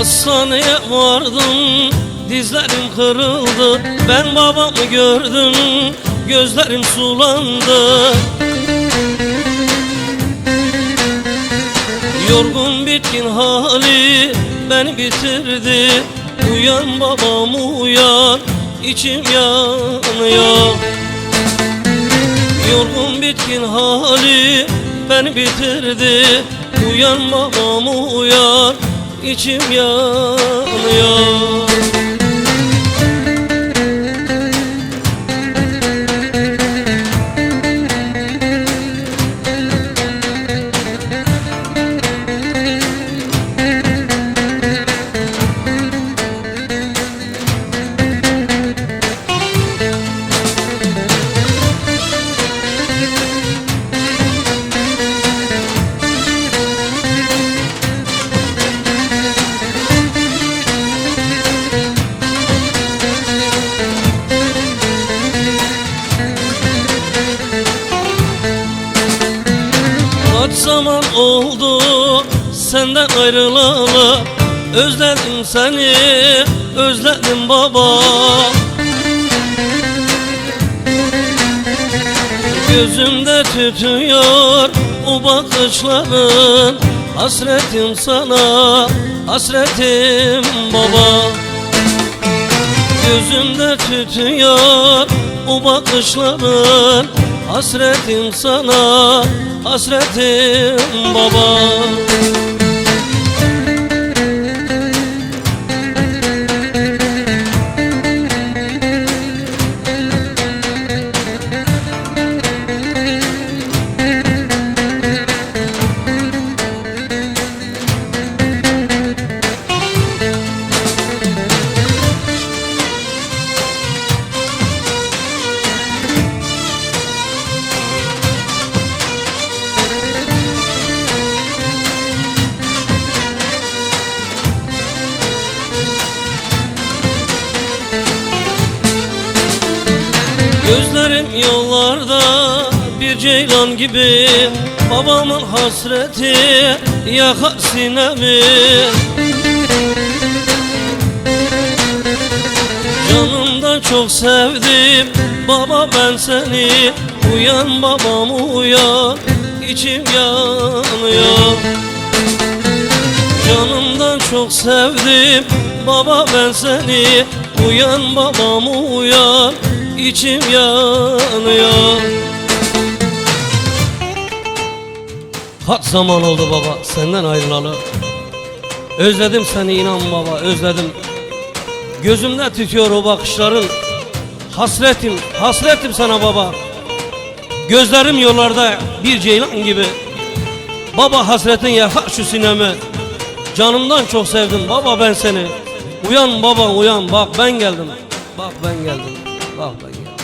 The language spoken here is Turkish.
Hastaneye vardım Dizlerim kırıldı. Ben babamı gördüm Gözlerim sulandı. Yorgun bitkin hali beni bitirdi. Uyan babam uyan içim yanıyor. Yorgun bitkin hali beni bitirdi. Uyan babam uyan içim yanıyor senden ayrılalı. Özledim seni, özledim baba. Gözümde tütüyor o bakışların. Hasretim sana, hasretim baba. Gözümde tütüyor o bakışların. Hasretim sana, hasretim baba Gözlerim yollarda bir ceylan gibi. Babamın hasreti yakar sinemi. Canımdan çok sevdim baba ben seni. Uyan babam uyan içim yanıyor. Canımdan çok sevdim baba ben seni. Uyan babam uyan içim yanıyor. Kaç zaman oldu baba senden ayrılalı. Özledim seni inan baba özledim. Gözümde tütüyor o bakışların. Hasretim, hasretim sana baba. Gözlerim yollarda bir ceylan gibi. Baba hasretin yakar şu sinemi. Canımdan çok sevdim baba ben seni. Uyan baba uyan bak ben geldim. Bak ben geldim Oh, 你